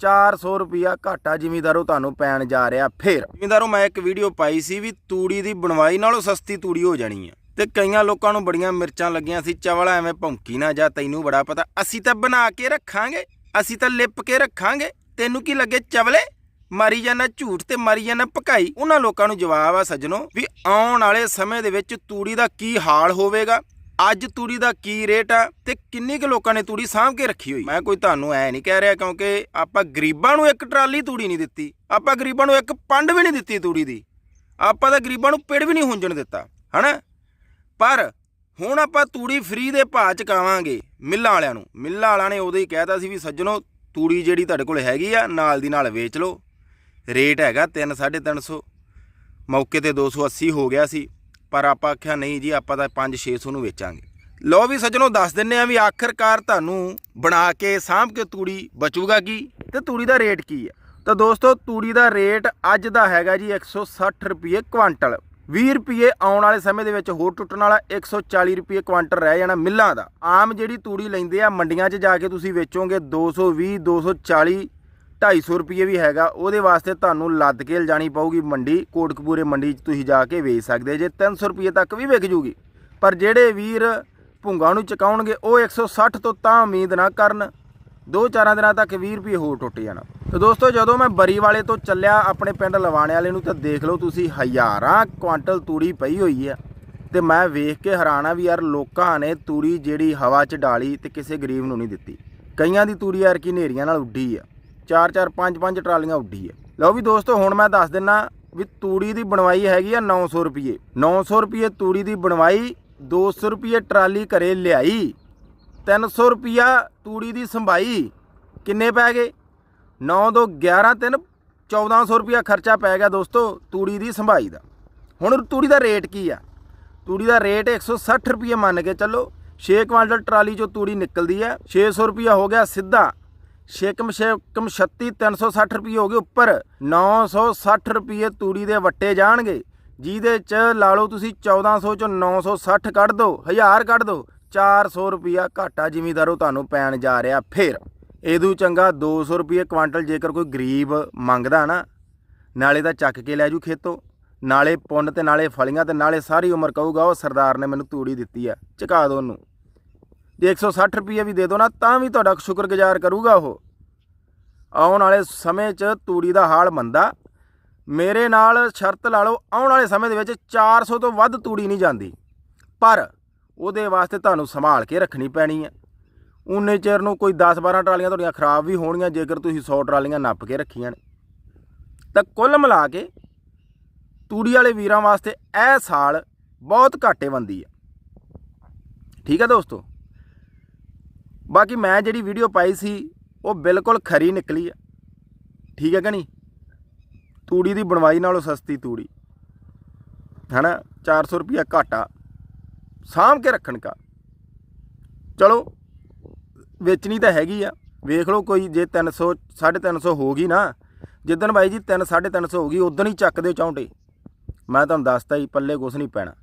400 ਰੁਪਿਆ ਘਾਟਾ ਜ਼ਿਮੀਂਦਾਰੋ ਤੁਹਾਨੂੰ ਪੈਣ ਜਾ ਰਿਹਾ ਫੇਰ। ਜ਼ਿਮੀਂਦਾਰੋ, ਮੈਂ ਇੱਕ ਵੀਡੀਓ ਪਾਈ ਸੀ ਵੀ ਤੂੜੀ ਦੀ ਬਣਵਾਈ ਨਾਲੋਂ ਸਸਤੀ ਤੂੜੀ ਹੋ ਜਾਣੀ ਆ। ਤੇ ਕਈਆਂ ਲੋਕਾਂ ਨੂੰ ਬੜੀਆਂ ਮਿਰਚਾਂ ਲੱਗੀਆਂ ਸੀ, ਚਵਲ ਐਵੇਂ ਭੌਂਕੀ ਨਾ ਜਾ, ਤੈਨੂੰ ਬੜਾ ਪਤਾ। ਅਸੀਂ ਤਾਂ ਬਣਾ ਕੇ ਰੱਖਾਂਗੇ, ਅਸੀਂ ਤਾਂ ਲਿਪ ਕੇ ਰੱਖਾਂਗੇ। ਤੈਨੂੰ ਕੀ ਲੱਗੇ ਚਵਲੇ? ਮਾਰੀ ਜਾਣਾ ਝੂਠ ਤੇ ਮਾਰੀ ਜਾਣਾ ਭਕਾਈ। ਉਹਨਾਂ ਲੋਕਾਂ ਨੂੰ ਜਵਾਬ ਆ ਸੱਜਣੋ ਵੀ ਆਉਣ ਵਾਲੇ ਸਮੇਂ ਦੇ ਵਿੱਚ ਤੂੜੀ ਦਾ ਕੀ ਹਾਲ ਹੋਵੇਗਾ? ਅੱਜ ਤੂੜੀ ਦਾ ਕੀ ਰੇਟ ਆ ਤੇ ਕਿੰਨੀ ਕੁ ਲੋਕਾਂ ਨੇ ਤੂੜੀ ਸਾਂਭ ਕੇ ਰੱਖੀ ਹੋਈ? ਮੈਂ ਕੋਈ ਤੁਹਾਨੂੰ ਐ ਨਹੀਂ ਕਹਿ ਰਿਹਾ ਕਿਉਂਕਿ ਆਪਾਂ ਗਰੀਬਾਂ ਨੂੰ ਇੱਕ ਟਰਾਲੀ ਤੂੜੀ ਨਹੀਂ ਦਿੱਤੀ। ਆਪਾਂ ਗਰੀਬਾਂ ਨੂੰ ਇੱਕ ਪੰਡ ਵੀ ਨਹੀਂ ਦਿੱਤੀ ਤੂੜੀ ਦੀ। ਆਪਾਂ ਤਾਂ ਗਰੀਬਾਂ ਨੂੰ ਪਿੜ ਵੀ ਨਹੀਂ ਹੁੰਜਣ ਦਿੱਤਾ, ਹਨਾ? ਪਰ ਹੁਣ ਆਪਾਂ ਤੂੜੀ ਫ੍ਰੀ ਦੇ ਭਾਅ ਚਕਾਵਾਂਗੇ ਮਿੱਲਾਂ ਵਾਲਿਆਂ ਨੂੰ। ਮਿੱਲਾਂ ਵਾਲਿਆਂ ਨੇ ਉਦੋਂ ਹੀ ਕਹਿਤਾ ਸੀ ਵੀ ਸੱਜਣੋ, ਤੂੜੀ ਜਿਹੜੀ ਤੁਹਾਡੇ ਕੋਲ ਹੈਗੀ ਆ, ਨਾਲ ਦੀ ਨਾਲ ਵੇਚ ਲਓ। ਰੇਟ ਹੈਗਾ 3 350 ਮੌਕੇ ਤੇ 280 ਹੋ ਗਿਆ ਸੀ। ਪਰ ਆਪਾਂ ਆਖਿਆ, ਨਹੀਂ ਜੀ, ਆਪਾਂ ਤਾਂ 5 600 ਨੂੰ ਵੇਚਾਂਗੇ। ਲੋ ਵੀ ਸੱਜਣੋ, ਦੱਸ ਦਿੰਨੇ ਆ ਵੀ ਆਖਰਕਾਰ ਤੁਹਾਨੂੰ ਬਣਾ ਕੇ ਸਾਂਭ ਕੇ ਤੂੜੀ ਬਚੂਗਾ ਕੀ ਤੇ ਤੂੜੀ ਦਾ ਰੇਟ ਕੀ ਹੈ ਤਾਂ ਦੋਸਤੋ, ਤੂੜੀ ਦਾ ਰੇਟ ਅੱਜ ਦਾ ਹੈਗਾ ਜੀ 160 ਰੁਪਏ ਕੁਆਂਟਲ। 20 ਰੁਪਏ ਆਉਣ ਵਾਲੇ ਸਮੇਂ ਦੇ ਵਿੱਚ ਹੋਰ ਟੁੱਟਣ ਵਾਲਾ 140 ਰੁਪਏ ਕੁਆਂਟਲ ਰਹਿ ਜਾਣਾ ਮਿੱਲਾਂ ਦਾ। ਆਮ ਜਿਹੜੀ ਤੂੜੀ ਲੈਂਦੇ ਆ, ਮੰਡੀਆਂ 'ਚ ਜਾ ਕੇ ਤੁਸੀਂ ਵੇਚੋਗੇ 220 240 250 ਰੁਪਏ ਵੀ ਹੈਗਾ, ਉਹਦੇ ਵਾਸਤੇ ਤੁਹਾਨੂੰ ਲੱਦ ਕੇ ਲਿਜਾਣੀ ਪਊਗੀ ਮੰਡੀ, ਕੋਟਕਪੂਰੇ ਮੰਡੀ 'ਚ ਤੁਸੀਂ ਜਾ ਕੇ ਵੇਚ ਸਕਦੇ ਜੇ 300 ਰੁਪਏ ਤੱਕ ਵੀ ਵਿਕ ਜੂਗੀ। ਪਰ ਜਿਹੜੇ ਵੀਰ ਭੁੰਗਾ ਨੂੰ ਚਕਾਉਣਗੇ, ਉਹ 160 ਤੋਂ ਤਾਂ ਉਮੀਦ ਨਾ ਕਰਨ। ਦੋ ਚਾਰਾਂ ਦਿਨਾਂ ਤੱਕ 20 ਰੁਪਏ ਹੋਰ ਟੁੱਟ ਜਾਣਾ। ਤੇ ਦੋਸਤੋ, ਜਦੋਂ ਮੈਂ ਬਰੀ ਵਾਲੇ ਤੋਂ ਚੱਲਿਆ ਆਪਣੇ ਪਿੰਡ ਲਵਾਣੇ ਵਾਲੇ ਨੂੰ, ਤਾਂ ਦੇਖ ਲਓ ਤੁਸੀਂ ਹਜ਼ਾਰਾਂ ਕੁਆਂਟਲ ਤੂੜੀ ਪਈ ਹੋਈ ਆ। ਤੇ ਮੈਂ ਵੇਖ ਕੇ ਹੈਰਾਨਾ ਵੀ ਯਾਰ, ਲੋਕਾਂ ਨੇ ਤੂੜੀ ਜਿਹੜੀ ਹਵਾ 'ਚ ਡਾਲੀ ਤੇ ਕਿਸੇ ਗਰੀਬ ਨੂੰ ਨਹੀਂ ਦਿੱਤੀ। ਕਈਆਂ ਦੀ ਤੂੜੀ ਯਾਰ ਕੀ ਨੇਰੀਆਂ ਨਾਲ ਉੱਡੀ ਆ। ਚਾਰ ਚਾਰ, ਪੰਜ ਪੰਜ ਟਰਾਲੀਆਂ ਉੱਡੀ ਆ। ਲਓ ਵੀ ਦੋਸਤੋ, ਹੁਣ ਮੈਂ ਦੱਸ ਦਿੰਨਾ ਵੀ ਤੂੜੀ ਦੀ ਬਣਵਾਈ ਹੈਗੀ ਆ 900 ਰੁਪਏ 900 ਰੁਪਏ ਤੂੜੀ ਦੀ ਬਣਵਾਈ 200 ਰੁਪਏ ਟਰਾਲੀ ਘਰੇ ਲਿਆਈ 300 ਰੁਪਿਆ ਤੂੜੀ ਦੀ ਸੰਭਾਈ। ਕਿੰਨੇ ਪੈ ਗਏ? 9 ਤੋਂ 11 3 1400 ਰੁਪਿਆ ਖਰਚਾ ਪੈ ਗਿਆ ਦੋਸਤੋ ਤੂੜੀ ਦੀ ਸੰਭਾਈ ਦਾ। ਹੁਣ ਤੂੜੀ ਦਾ ਰੇਟ ਕੀ ਆ? ਤੂੜੀ ਦਾ ਰੇਟ 160 ਰੁਪਏ ਮੰਨ ਕੇ ਚੱਲੋ। 6 ਕੁਆਂਟਲ ਟਰਾਲੀ ਚੋਂ ਤੂੜੀ ਨਿਕਲਦੀ ਹੈ 600 ਰੁਪਿਆ ਹੋ ਗਿਆ ਸਿੱਧਾ। ਛੇਕਮ ਛੇਕਮ 36 360 ਰੁਪਏ ਹੋ ਗਏ ਉੱਪਰ 960 ਰੁਪਏ ਤੂੜੀ ਦੇ ਵੱਟੇ ਜਾਣਗੇ, ਜਿਹਦੇ ਚ ਲਾ ਲਓ ਤੁਸੀਂ 1400 ਚੋਂ 960 ਕੱਢ ਦਿਓ 1000 ਕੱਢ ਦਿਓ 400 ਰੁਪਿਆ ਘਾਟਾ ਜ਼ਿਮੀਦਾਰੋ ਤੁਹਾਨੂੰ ਪੈਣ ਜਾ ਰਿਹਾ ਫੇਰ। ਇਹਦੂ ਚੰਗਾ 200 ਰੁਪਏ ਕੁਆਂਟਲ ਜੇਕਰ ਕੋਈ ਗਰੀਬ ਮੰਗਦਾ ਨਾ, ਨਾਲੇ ਤਾਂ ਚੱਕ ਕੇ ਲੈ ਜੂ ਖੇਤੋਂ, ਨਾਲੇ ਪੁੰਨ ਤੇ ਨਾਲੇ ਫਲੀਆਂ ਤੇ ਨਾਲੇ ਸਾਰੀ ਉਮਰ ਕਹੂਗਾ ਉਹ ਸਰਦਾਰ ਨੇ ਮੈਨੂੰ ਤੂੜੀ ਦਿੱਤੀ ਆ, ਚੁਕਾ ਦੋ ਉਹਨੂੰ। ਜੇ 160 ਰੁਪਏ ਵੀ ਦੇ ਦੋ ਨਾ, ਤਾਂ ਵੀ ਤੁਹਾਡਾ ਸ਼ੁਕਰਗੁਜ਼ਾਰ ਕਰੂਗਾ ਉਹ। ਆਉਣ ਵਾਲੇ ਸਮੇਂ 'ਚ ਤੂੜੀ ਦਾ ਹਾਲ ਮੰਦਾ ਮੇਰੇ ਨਾਲ ਸ਼ਰਤ ਲਾ ਲਓ, ਆਉਣ ਵਾਲੇ ਸਮੇਂ ਦੇ ਵਿੱਚ 400 ਤੋਂ ਵੱਧ ਤੂੜੀ ਨਹੀਂ ਜਾਂਦੀ। ਪਰ ਉਹਦੇ ਵਾਸਤੇ ਤੁਹਾਨੂੰ ਸੰਭਾਲ ਕੇ ਰੱਖਣੀ ਪੈਣੀ ਹੈ। ਉਨੇ ਚਿਰ ਨੂੰ ਕੋਈ 10-12 ਟਰਾਲੀਆਂ ਤੁਹਾਡੀਆਂ ਖਰਾਬ ਵੀ ਹੋਣਗੀਆਂ, ਜੇਕਰ ਤੁਸੀਂ 100 ਟਰਾਲੀਆਂ ਨੱਪ ਕੇ ਰੱਖੀਆਂ ਨੇ। ਤਾਂ ਕੁੱਲ ਮਿਲਾ ਕੇ ਤੂੜੀ ਵਾਲੇ ਵੀਰਾਂ ਵਾਸਤੇ ਇਹ ਸਾਲ ਬਹੁਤ ਘਾਟੇ ਬੰਦੀ ਹੈ। ਠੀਕ ਹੈ ਦੋਸਤੋ? ਬਾਕੀ ਮੈਂ ਜਿਹੜੀ ਵੀਡੀਓ ਪਾਈ ਸੀ, ਉਹ ਬਿਲਕੁਲ ਖਰੀ ਨਿਕਲੀ ਆ। ਠੀਕ ਹੈ ਕਿ ਨਹੀਂ? ਤੂੜੀ ਦੀ ਬਣਵਾਈ ਨਾਲੋਂ ਸਸਤੀ ਤੂੜੀ। ਹੈਨਾ? 400 ਰੁਪਿਆ ਘਾਟਾ। ਸਾਂਭ ਕੇ ਰੱਖਣ ਕਾ। ਚਲੋ, ਵੇਚਣੀ ਤਾਂ ਹੈਗੀ ਆ। ਵੇਖ ਲਓ ਕੋਈ ਜੇ 300 350 ਹੋ ਗਈ ਨਾ। ਜਿੱਦਣ ਬਾਈ ਜੀ 3 350 ਹੋ ਗਈ, ਉਦੋਂ ਹੀ ਚੱਕ ਦਿਓ ਚੌਂਟੇ। ਮੈਂ ਤੁਹਾਨੂੰ ਦੱਸਤਾ ਹੀ ਪੱਲੇ ਕੁਛ ਨਹੀਂ ਪੈਣਾ।